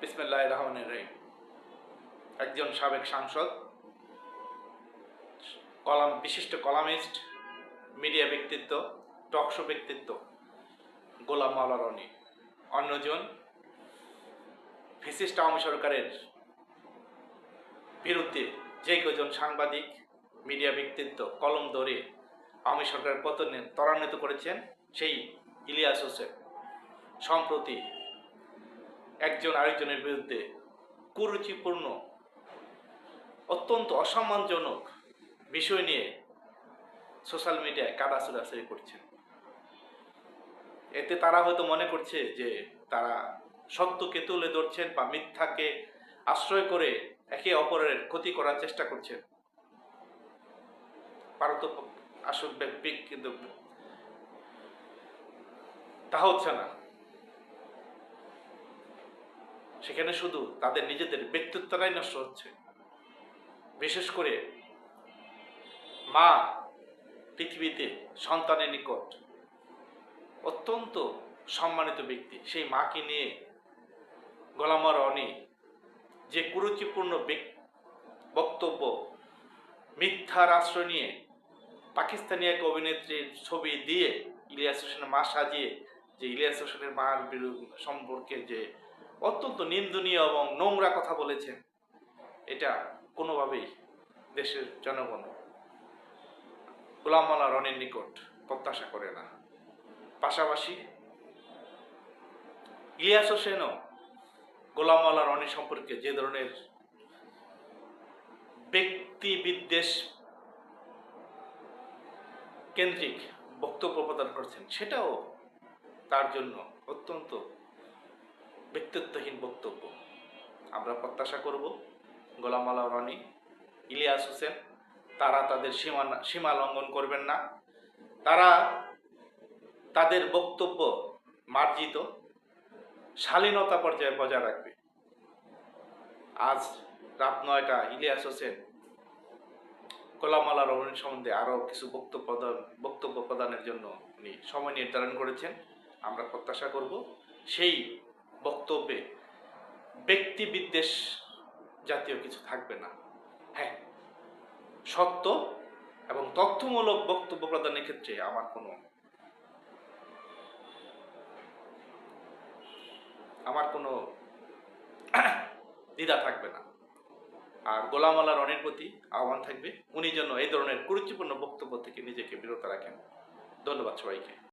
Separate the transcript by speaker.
Speaker 1: বিসমিল্লাহ রহমানের রহিম। একজন সাবেক সাংসদ, কলাম, বিশিষ্ট কলামিস্ট, মিডিয়া ব্যক্তিত্ব টকশো ব্যক্তিত্ব, গোলাম মাওলা রনি। অন্যজন ফিসিস্ট আওয়ামী সরকারের বিরুদ্ধে যে কজন সাংবাদিক, মিডিয়া ব্যক্তিত্ব, কলম ধরে আওয়ামী সরকারের পতনে ত্বরান্বিত করেছেন, সেই ইলিয়াস হোসেন। সম্প্রতি একজন আরেকজনের বিরুদ্ধে কুরুচিপূর্ণ, অত্যন্ত অসম্মানজনক বিষয় নিয়ে সোশ্যাল মিডিয়ায় কাদা ছুড়াছুড়ি করছেন। এতে তারা হয়তো মনে করছে যে তারা সত্যকে তুলে ধরছেন বা মিথ্যাকে আশ্রয় করে একে অপরের ক্ষতি করার চেষ্টা করছেন। পারত আসল ব্যক্তি কিন্তু তা হচ্ছে না। সেখানে শুধু তাদের নিজেদের ব্যক্তিত্বটাই নষ্ট হচ্ছে। বিশেষ করে মা পৃথিবীতে সন্তানের নিকট অত্যন্ত সম্মানিত ব্যক্তি। সেই মাকে নিয়ে গোলামার অনি যে কুরুচিপূর্ণ বেক- বক্তব্য, মিথ্যার আশ্রয় নিয়ে পাকিস্তানি এক অভিনেত্রীর ছবি দিয়ে ইলিয়াস হোসেনের মা সাজিয়ে, যে ইলিয়াস হোসেনের মার সম্পর্কে যে অত্যন্ত নিন্দনীয় এবং নোংরা কথা বলেছেন। এটা কোনোভাবেই দেশের জনগণ গোলাম মাওলা রনির নিকট প্রত্যাশা করে না। পাশাপাশি ইলিয়াস হোসেনও গোলাম মাওলা রনি সম্পর্কে যে ধরনের ব্যক্তি বিদ্বেষ কেন্দ্রিক বক্তব্য প্রদান করছেন, সেটাও তার জন্য অত্যন্ত ব্যক্তিত্বহীন বক্তব্য। আমরা প্রত্যাশা করব গোলাম রনি ইলিয়াস হোসেন, তারা তাদের সীমা সীমা লঙ্ঘন করবেন না। তারা তাদের বক্তব্য মার্জিত, শালীনতা পর্যায়ে বজায় রাখবে। আজ রাত নয়টা, ইলিয়াস হোসেন গোলামালা রমণীর সম্বন্ধে আরও কিছু বক্তব্য প্রদান বক্তব্য প্রদানের জন্য উনি সময় নির্ধারণ করেছেন। আমরা প্রত্যাশা করব সেই বক্তব্যে ব্যক্তি বিদ্বেষ জাতীয় কিছু থাকবে না। হ্যাঁ সত্য এবং তথ্যমূলক বক্তব্য প্রদানের ক্ষেত্রে আমার কোনো আমার কোনো দ্বিধা থাকবে না। আর গোলাম আল্লাহ রনের প্রতি আহ্বান থাকবে, উনি যেন এই ধরনের গুরুত্বপূর্ণ বক্তব্য থেকে নিজেকে বিরত রাখেন। ধন্যবাদ সবাইকে।